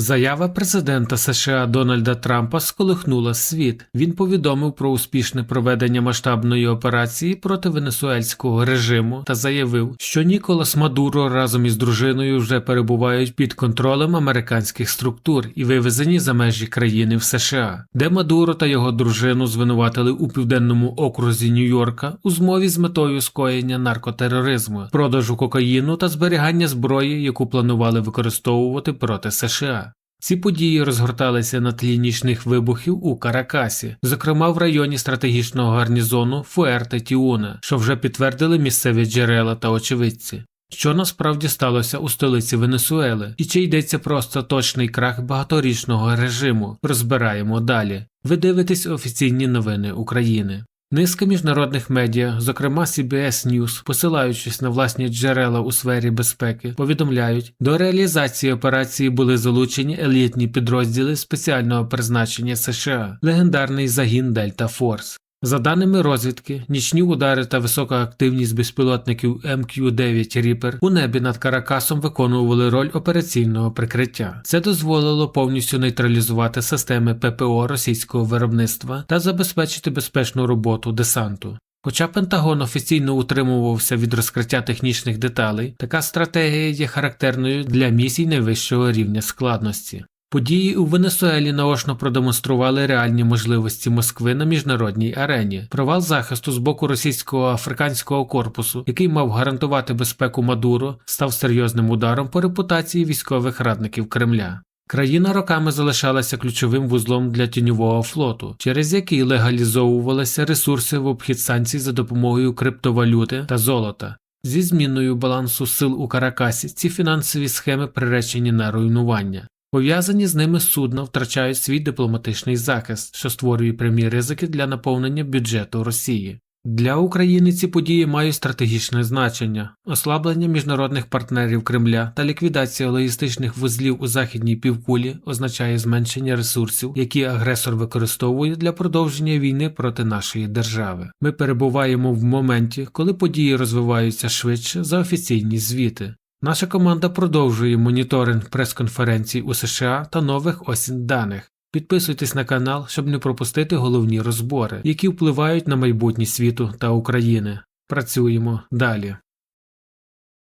Заява президента США Дональда Трампа сколихнула світ. Він повідомив про успішне проведення масштабної операції проти венесуельського режиму та заявив, що Ніколас Мадуро разом із дружиною вже перебувають під контролем американських структур і вивезені за межі країни в США, де Мадуро та його дружину звинуватили у південному окрузі Нью-Йорка у змові з метою скоєння наркотероризму, продажу кокаїну та зберігання зброї, яку планували використовувати проти США. Ці події розгорталися на тлі нічних вибухів у Каракасі, зокрема в районі стратегічного гарнізону Фуерте Тіуна, що вже підтвердили місцеві джерела та очевидці. Що насправді сталося у столиці Венесуели, і чи йдеться про остаточний крах багаторічного режиму, розбираємо далі. Ви дивитесь офіційні новини України. Низка міжнародних медіа, зокрема CBS News, посилаючись на власні джерела у сфері безпеки, повідомляють, до реалізації операції були залучені елітні підрозділи спеціального призначення США, легендарний загін Дельта Форс. За даними розвідки, нічні удари та висока активність безпілотників МК-9 Reaper у небі над Каракасом виконували роль операційного прикриття. Це дозволило повністю нейтралізувати системи ППО російського виробництва та забезпечити безпечну роботу десанту. Хоча Пентагон офіційно утримувався від розкриття технічних деталей, така стратегія є характерною для місій найвищого рівня складності. Події у Венесуелі наочно продемонстрували реальні можливості Москви на міжнародній арені. Провал захисту з боку російського африканського корпусу, який мав гарантувати безпеку Мадуро, став серйозним ударом по репутації військових радників Кремля. Країна роками залишалася ключовим вузлом для тіньового флоту, через який легалізовувалися ресурси в обхід санкцій за допомогою криптовалюти та золота. Зі зміною балансу сил у Каракасі ці фінансові схеми приречені на руйнування. Пов'язані з ними судна втрачають свій дипломатичний захист, що створює прямі ризики для наповнення бюджету Росії. Для України ці події мають стратегічне значення. Ослаблення міжнародних партнерів Кремля та ліквідація логістичних вузлів у західній півкулі означає зменшення ресурсів, які агресор використовує для продовження війни проти нашої держави. Ми перебуваємо в моменті, коли події розвиваються швидше за офіційні звіти. Наша команда продовжує моніторинг прес-конференцій у США та нових осінь даних. Підписуйтесь на канал, щоб не пропустити головні розбори, які впливають на майбутнє світу та України. Працюємо далі.